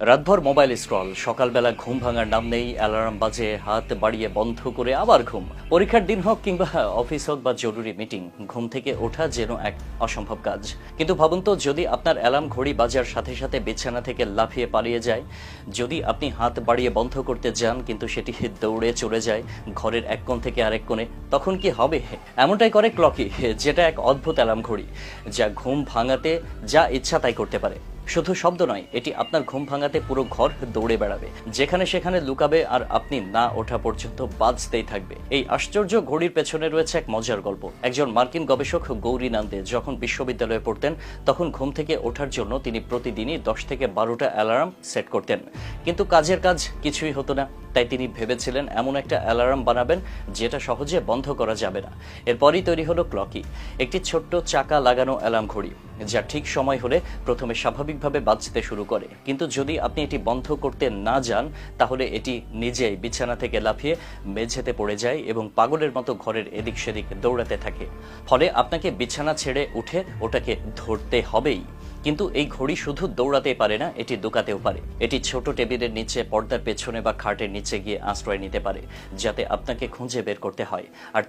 রাতভর mobile scroll. সকালবেলা ঘুম ভাঙার নাম নেই, অ্যালার্ম বাজে, হাত বাড়িয়ে বন্ধ করে আবার ঘুম। পরীক্ষার দিন হোক কিংবা অফিস হোক বা জরুরি মিটিং, ঘুম থেকে ওঠা যেন এক অসম্ভব কাজ। কিন্তু ভাবুন তো, যদি আপনার অ্যালার্ম ঘড়ি বাজার সাথে সাথে বিছানা থেকে লাফিয়ে পালিয়ে যায়, যদি আপনি হাত বাড়িয়ে বন্ধ করতে যান কিন্তু সেটি দৌড়ে চলে যায়, ঘরের এক কোণ থেকে আরেক কোণে, তখন কি হবে? এমনটাই করে ক্লকি যেটা এক অদ্ভুত অ্যালার্ম ঘড়ি, যা ঘুম ভাঙাতে যা ইচ্ছা তাই করতে পারে। শুধু শব্দ নয়, এটি আপনার ঘুম ভাঙাতে পুরো ঘর দৌড়ে বেড়াবে। যেখানে সেখানে লুকাবে আর আপনি না ওঠা পর্যন্ত বাজতেই থাকবে। এই আশ্চর্য ঘড়ির পেছনে রয়েছে এক মজার গল্প। একজন মার্কিন গবেষক গৌরী নান্দে যখন বিশ্ববিদ্যালয়ে পড়তেন, তখন ঘুম থেকে ওঠার জন্য তিনি প্রতিদিনই দশ থেকে বারোটা অ্যালার্ম সেট করতেন। কিন্তু কাজের কাজ কিছুই হতো না। তাই তিনি ভেবেছিলেন এমন একটা অ্যালার্ম বানাবেন যেটা সহজে বন্ধ করা যাবে না। এরপরই তৈরি হলো ক্লকি একটি ছোট্ট চাকা লাগানো অ্যালার্ম ঘড়ি, যা ঠিক সময় হলে প্রথমে স্বাভাবিকভাবে বাঁচতে শুরু করে। কিন্তু যদি আপনি এটি বন্ধ করতে না যান, তাহলে এটি নিজেই বিছানা থেকে লাফিয়ে মেঝেতে পড়ে যায় এবং পাগলের মতো ঘরের এদিক সেদিক দৌড়াতে থাকে। ফলে আপনাকে বিছানা ছেড়ে উঠে ওটাকে ধরতে হবেই। কিন্তু এই ঘড়ি শুধু দৌড়াতে পারে না, এটি দোকাতেও পারে। এটি ছোট টেবিলের নিচে, পর্দার পেছনে বা খাটের নিচে গিয়ে আশ্রয় নিতে পারে, যাতে আপনাকে খুঁজে বের করতে হয়। আর